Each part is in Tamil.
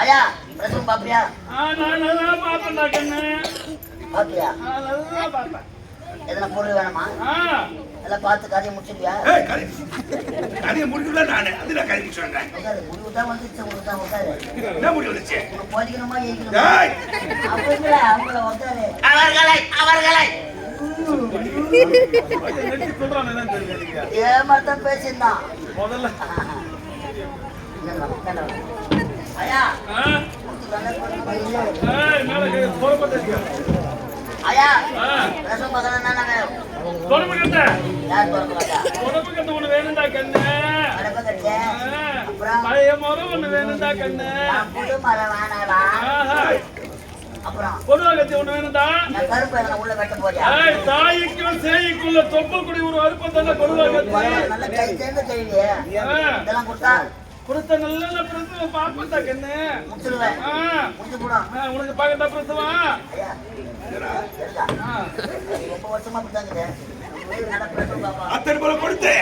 ஐயா பிரசவம் பாப்பியா நான் நல்லா கண்ணு. பாப்பியா. எதனா பொருள் வேணுமா? ஆ, எல்லாம் பார்த்து கதையை முடிச்சிருவியா கறியை முடிக்கல நானு. அது நான் கறி சொல்றேன் முடிவு தான் வந்துச்சு உங்களுக்கு தான் உட்காரு. என்ன முடிவு வந்துச்சு? உனக்கு போதிக்கணுமா ஏய்க்கணுமா ஏய். அப்படிங்களா அவங்கள உட்காரு? அவர்களை அவர்களை. ஏமாத்தான் பேசியிருந்தான்? முதல்ல. ஐயா ஐயா பார்க்கணும் என்ன வேணும் பொறுப்பு கட்ட. யார் திறக்க மாட்டா பொறுப்பு கட்ட ஒண்ணு வேணும்டா கண்ணு. அடப்ப கட்டேன் ஆ, அப்புறம் பழைய மரம் ஒண்ணு வேணும்டா கண்ணு. நான் புது மரம் வேணாடா அப்புறம் பொதுவா கத்தி ஒண்ணு வேணும்டா. கருப்பு எதனா உள்ள வெட்ட போறியா தாய்க்கும் சேய்க்குள்ள தொப்புக்குடி ஒரு அறுப்பத்தான கொடுவா கத்தி. நல்ல கை சேர்ந்த இதெல்லாம் கொடுத்தா கொடுத்த நல்ல பிரசவம் பாப்பா கண்ணு உனக்கு பாக்கட்டா பிரசவம்? அத்தனை போல கொடுத்து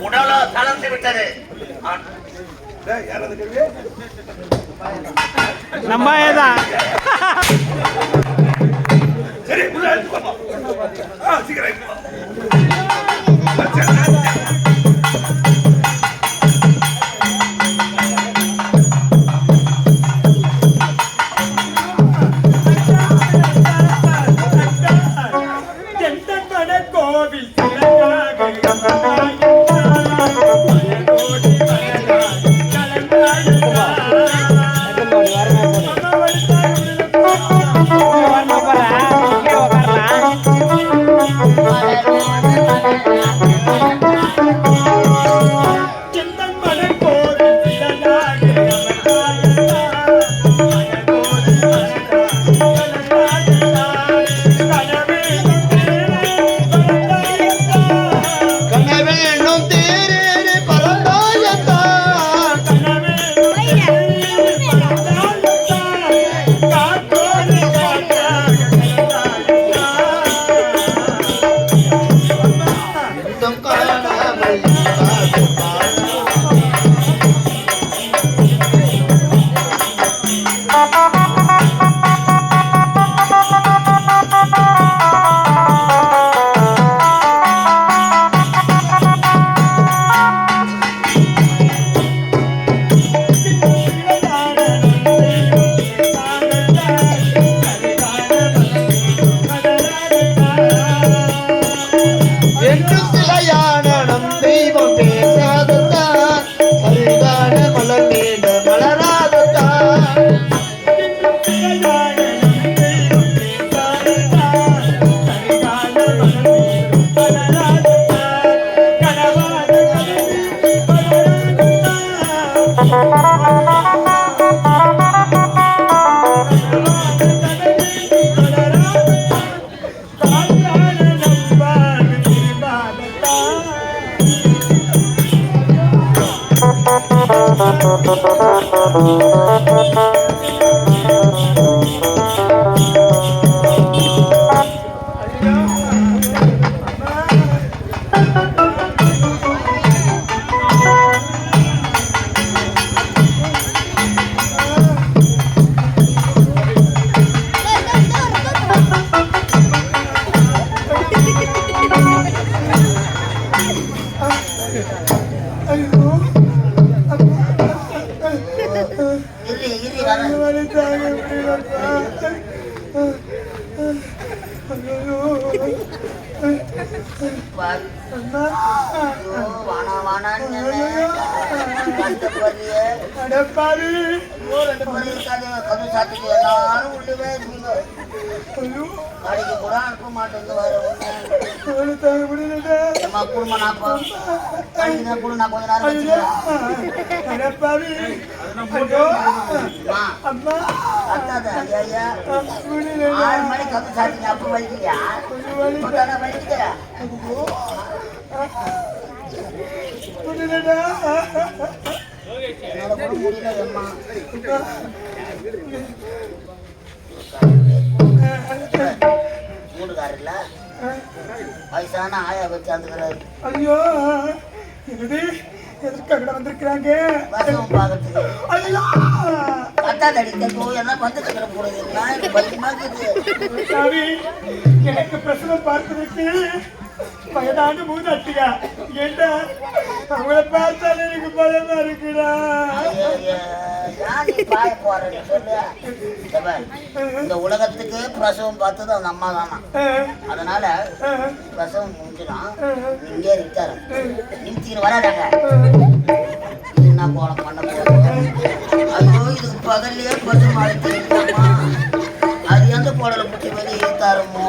உடலோ தளர்ந்து விட்டது டேய் யார் அந்த கேள்வி நம்ம தான் சரி சீக்கிரம் அம்மா குடும்பம் நான் போ கடைக்கு நான் கொஞ்ச நேரம் ஆறு என்னால கூட முடியல அம்மா மூடுகாரில்ல வயசான ஆயா வச்சு வந்துக்கிறாரு ஐயோ இது எதுக்காக வந்திருக்கிறாங்க? வசம் பார்க்கறதுக்கு. ஐயோ! கத்தாதடி தைக்கோ எல்லாம் வந்து கட்டுற போடுது நான் எனக்கு பிரசவம் பார்ப்பதற்கு வயதான மூதாட்டியா? ஏண்டா அவங்கள பார்த்தாலே எனக்கு பயமா இருக்குடா. இந்த உலகத்துக்கு பிரசவம் பார்த்தது அந்த அம்மா தானா? அதனால பிரசவம் முடிஞ்சிடும் இங்கே இருக்காரு. நிறுத்திக்கிட்டு வராதாங்க. என்ன கோலம் பண்ண போறோம் ஐயோ இதுக்கு பகல்லையே பசு மாலை தெரியுமா அது எந்த கோடலை முட்டி வந்து இழுத்தாருமோ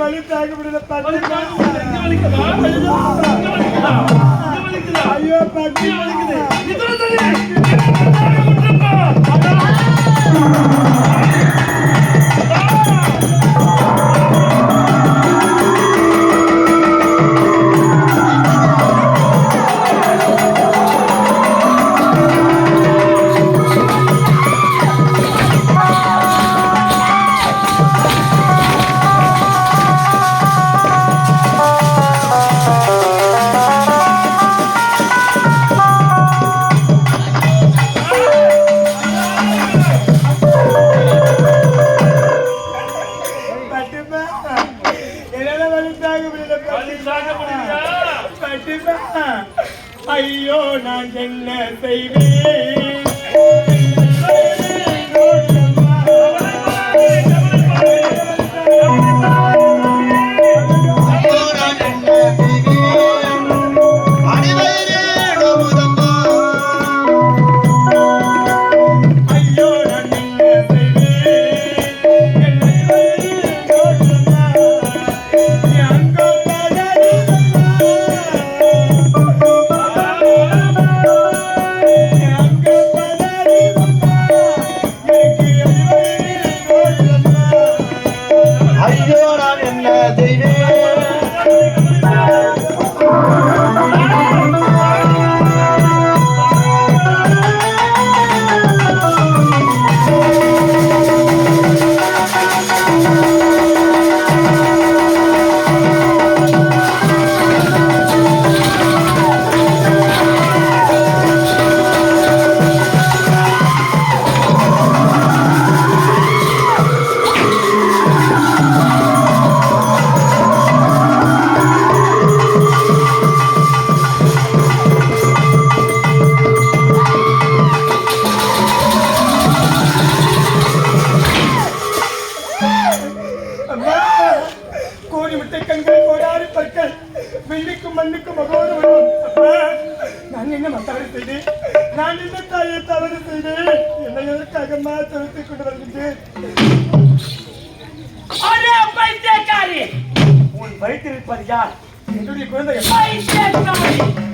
வலி தாங்க முடியல வலி பாட்டிமா தாங்க என்னுடைய குழந்தை பைத்தியக்காரி! இந்த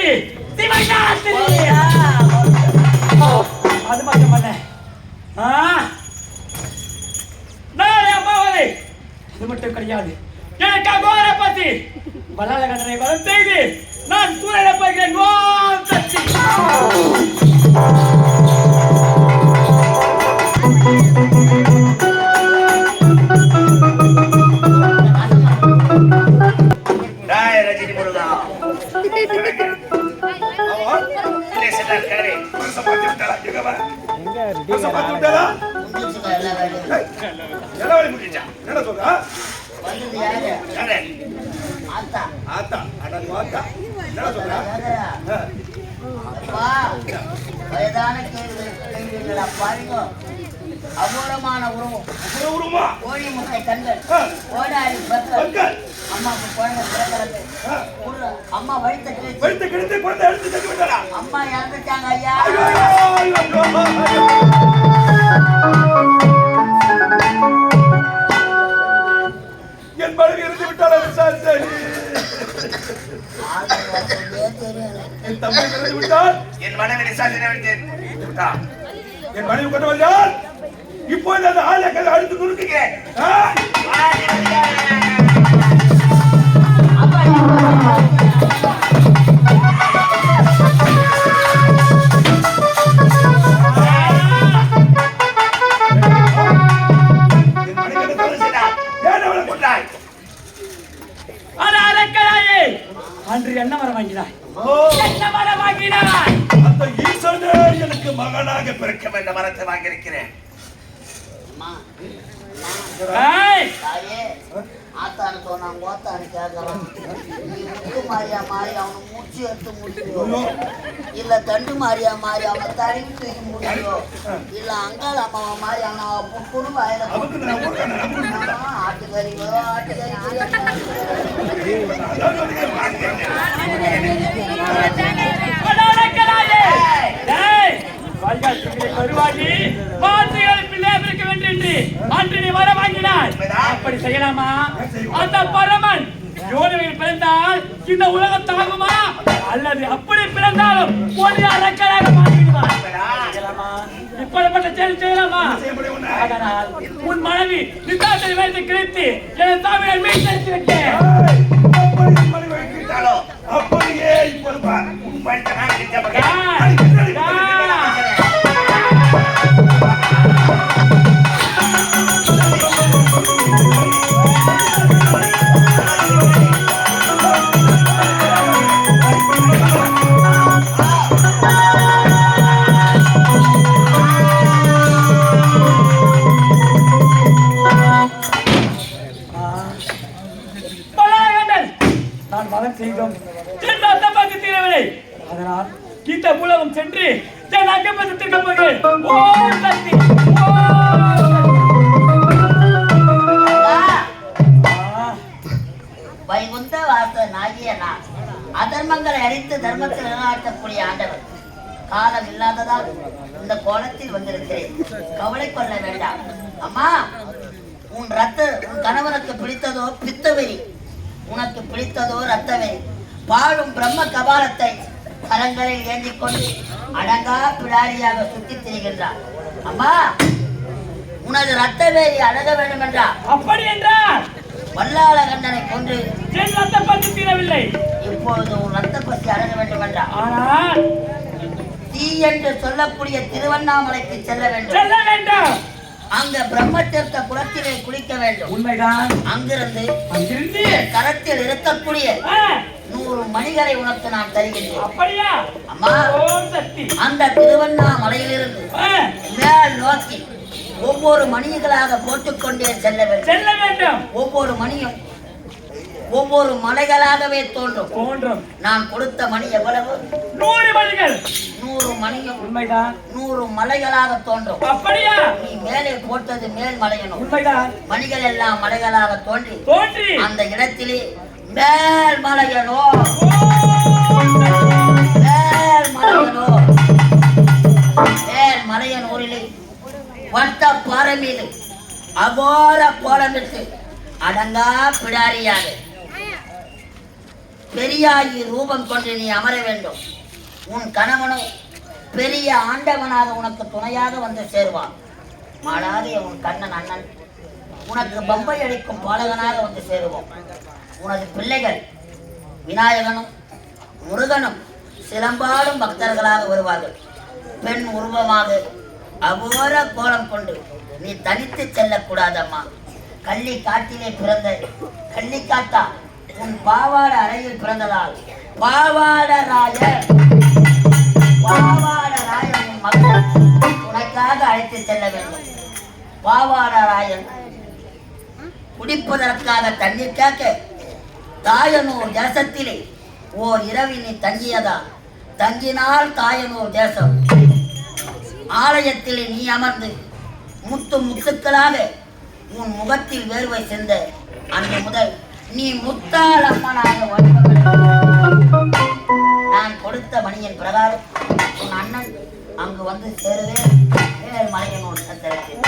ராத்திரி சிவராத்திரி அது மட்டும் பண்ண. அம்மாவதை அது மட்டும் கிடையாது. எனக்கு அகோர பத்தி. வல்லாத கண்டனை வரம் செய்து. நான் சூழலை போகிறேன் ஓம் சக்தி டாய் ரஜினி ஏய், என்ன வேலை முடிஞ்சா என்ன சொல்றா? ஆத்தா ஆத்தா ஆத்தா என்ன சொல்றா வயதான கேள்வி கேள்விகளா பாருங்க அபூர்வமான உருவம் உருவமா கோழி முட்டை கண்கள். கோடாரி பற்கள். அம்மாவுக்கு குழந்தை பிறக்கிறது. அம்மா வயிற்ற கிழிச்சு வெளுத்து கிழித்து குழந்தை எடுத்து தட்டி விட்டாளா அம்மா இறந்துட்டாங்க ஐயா. என் மனைவி இருந்து வருஷமே தெரியல என் தம்பி இறந்து விட்டால் என் மனைவி நிசாசினை வைத்தேன் விட்டா. என் மனைவி கொண்டு வந்தால் இப்போ அந்த ஆலயக்கல் அடுத்து நுறுக்குகிறேன் அன்று என்ன மரம் வாங்கினாய்? என்ன மரம் வாங்கினாய்? அந்த ஈசனே எனக்கு மகனாக பிறக்க வேண்ட மரத்தை வாங்கியிருக்கிறேன். ஆத்தான்னு சொன்னான் கோத்தான்னு கேட்கறான் நீ முத்து மாறியா மாறி அவனை மூச்சு எடுத்து முடிச்சியோ இல்ல தண்டு மாறியா மாறி அவனை தடுக்கி தூக்கி முடிச்சியோ இல்ல அங்காள அம்மாவை மாறி அவனை புட்டுன்னு வாயில அதுக்கு நான் ஊர்க்காரன், நான் ஊர்க்காரன். ஆ, ஆட்டுக்கறியோ ஆட்டுக்கறி கருவாகி, வார்த்தைகளை பிள்ளை பிறக்க வேண்டும் என்று அன்று நீ வரம் வாங்கினாய். அப்படி செய்யலாமா? அந்த பரமன் யோனியில் பிறந்தால் இந்த உலகம் தாங்குமா? அல்லது அப்படி பிறந்தாலும் ஒரு அரக்கராக மாறிவிடுவார்? இப்படிப்பட்ட செயல் செய்யலாமா. அதனால் உன் மனைவி நித்தாசனை வைத்து என் தாமியை மீட்டெடுத்து விட்டேன் அப்படியே இப்போது சென்று சக்தி சக்தி. ஆ, வைகுந்த வாச நாகிய நான் அதர்மங்களை அழித்து தர்மத்தில் நிலைநாட்டக்கூடிய ஆண்டவர். காலம் இல்லாததால் இந்த கோலத்தில் வந்திருக்கிறேன். கவலை கொள்ள வேண்டாம். அம்மா உன் ரத்த உன் கணவனுக்கு பிடித்ததோ பித்தவெறி. உனக்கு பிடித்ததோ ரத்தவெறி பாழும் பிரம்ம கபாலத்தை கரங்களில் ஏந்திக் கொண்டு அடங்கா பிடாரியாக சுற்றித் திரிகின்றார். அம்மா உனது ரத்த வேரி அடங்க வேண்டும் என்றார் அப்படி என்றால் வல்லாள கண்டனை கொன்று என் அத்தப்பாக்கு தீரவில்லை. இப்பொழுது உன் ரத்த பசி அடங்க வேண்டும் என்றார் ஆனால் தீ என்று சொல்லக்கூடிய திருவண்ணாமலைக்கு செல்ல வேண்டும். செல்ல வேண்டும். அங்க பிரம்மத்தீர்த்த குளத்திலே குளிக்க வேண்டும். உண்மைதான். அங்கிருந்து அங்கிருந்து கரத்தில் இருக்கக்கூடிய நூறு மணிகளை உனக்கு நான் தருகின்றேன். அப்படியா? அம்மா அந்த திருவண்ணாமலையிலிருந்து மேல் நோக்கி ஒவ்வொரு மணிகளாக போட்டுக்கொண்டே செல்ல வேண்டும். செல்ல வேண்டும். ஒவ்வொரு மணியும் ஒவ்வொரு மலைகளாகவே தோன்றும். தோன்றும். நான் கொடுத்த மணி எவ்வளவு? நூறு மணிகள். நூறு மணியும் உண்மைதான் நூறு மலைகளாக தோன்றும். அப்படியா? நீ மேலே போட்டது மேல் மலையணும். உண்மைதான் மணிகள் எல்லாம் மலைகளாக தோன்றி தோன்றி. அந்த இடத்திலே மேல் மலையனோ மேல் மலையனோ மேல் மலையனூரிலே வட்ட பாறை மீது அகோர கோலமிட்டு அடங்கா பிடாரியாக பெரியாகி ரூபம் கொண்டு நீ அமர வேண்டும். உன் கணவனும் பெரிய ஆண்டவனாக உனக்கு துணையாக வந்து சேருவான். மாடாதே உன் கண்ணன் அண்ணன் உனக்கு பம்பை அடிக்கும் பாலகனாக வந்து சேருவோம். உனது பிள்ளைகள் விநாயகனும் முருகனும் சிலம்பாடும் பக்தர்களாக வருவார்கள். பெண் உருவமாக அகோர கோலம் கொண்டு நீ தனித்து செல்லக்கூடாதம்மா. கள்ளி காட்டிலே பிறந்த கள்ளிக்காட்டா உன் பாவாட அறையில் பிறந்ததால். பாவாட ராஜர் பாவாட ராயன் உன் மக்கள் உனக்காக அழைத்து செல்ல வேண்டும். பாவாட ராயன் குடிப்பதற்காக தண்ணீர் கேட்க தாயனூர் தேசத்திலே ஓர் இரவி நீ தங்கியதா? தங்கினால் தாயனூர் தேசம். ஆலயத்திலே நீ அமர்ந்து முத்து முத்துக்களாக உன் முகத்தில் வேர்வை சென்ற அன்று முதல் நீ முத்தாள் அம்மனாக நான் கொடுத்த மணியின் பிரகாரம் உன் அண்ணன் அங்கு வந்து சேருவே வேறு மலையனூர் சத்திரத்தில்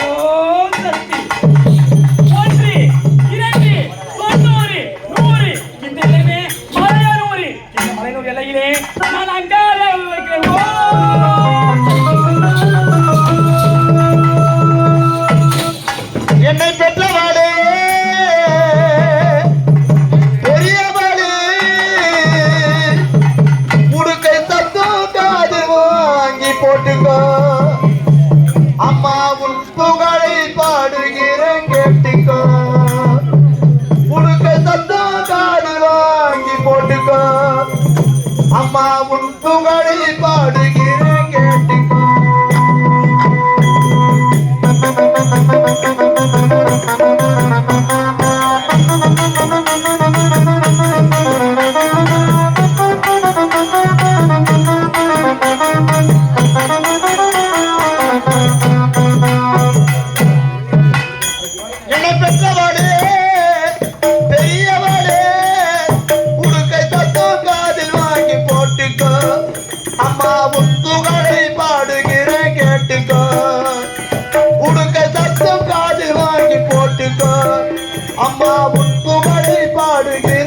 போட்டுக்கோ அம்மா உன் புகழை பாடுகிறேன்.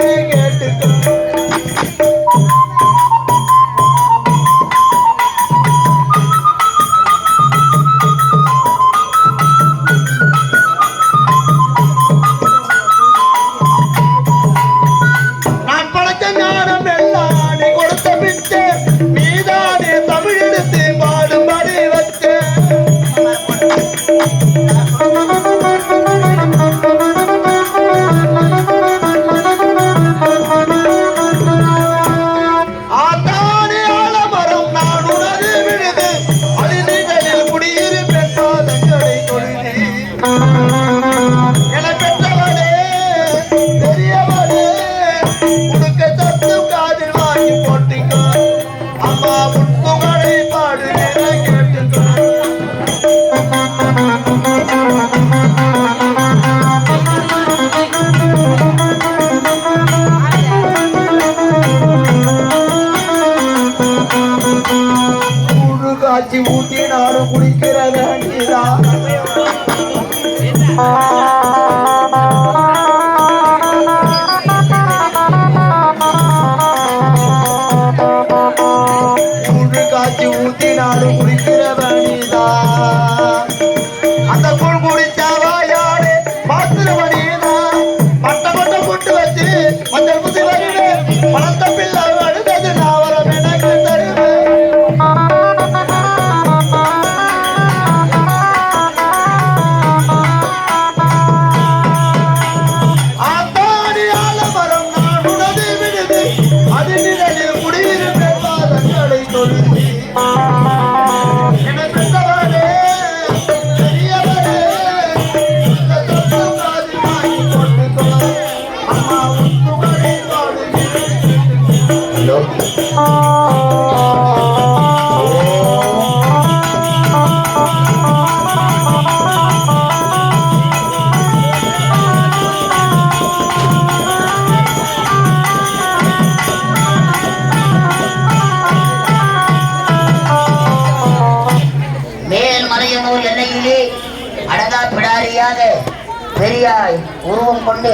பெரியாய் உருவம் கொண்டு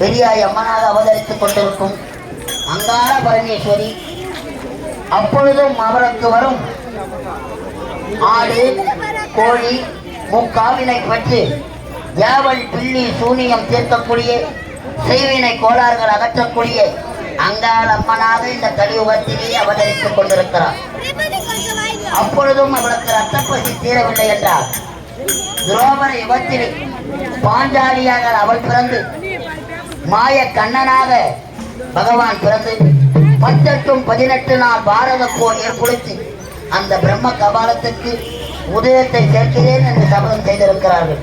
பெரியாய் அம்மனாக அவதரித்துக் கொண்டிருக்கும் அங்காள பரமேஸ்வரி அப்பொழுதும் அவருக்கு வரும் ஆடு கோழி முக்காவினை பற்றி தேவல் பில்லி சூனியம் தீர்க்கக்கூடிய செய்வினை கோளாறுகள் அகற்றக்கூடிய அங்காள அம்மனாக இந்த கலியுகத்திலேயே அவதரித்துக் கொண்டிருக்கிறார். அப்பொழுதும் அவளுக்கு ரத்தப்பசி தீரவில்லை என்றார் துரோபர யுகத்தில் பாஞ்சாலியாக அவள் பிறந்து மாய கண்ணனாக பகவான் பிறந்து பத்தெட்டும் பதினெட்டு நாள் பாரத போர் ஏற்படுத்தி அந்த பிரம்ம கபாலத்துக்கு உதயத்தை சேர்க்கிறேன் என்று சபதம் செய்திருக்கிறார்கள்.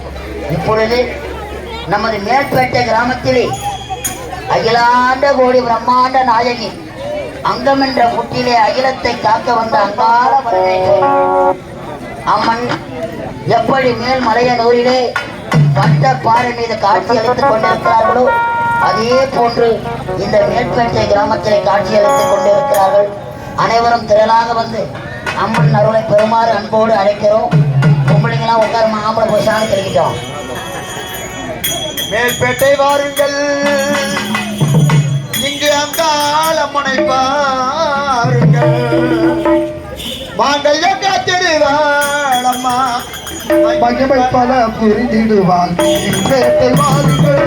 இப்பொழுது நமது மேற்பேட்டை கிராமத்திலே அகிலாண்ட கோடி பிரம்மாண்ட நாயகி அங்கம் என்ற முட்டிலே அகிலத்தை காக்க வந்த அங்கால அம்மன் எப்படி மேல் மலையனூரிலே பட்ட பாறை மீது காட்சி அளித்துக் கொண்டிருக்கிறார்களோ அதே போன்று இந்த மேற்பேட்டை கிராமத்திலே காட்சி அளித்துக் கொண்டிருக்கிறார்கள். அனைவரும் திரளாக வந்து அம்மன் அருளை பெறுமாறு அன்போடு அழைக்கிறோம். பொம்பளைங்களாம் உட்காரமா ஆம்பளை போய் சாணம் தெளிக்கிட்டோம் மேல்பேட்டை வாருங்கள். இங்கு அங்காளம்மனை பாருங்கள் மாங்கல்ய காத்திடுவாளம்மா மகிமை பல புரிந்திடுவாள் வாருங்கள்.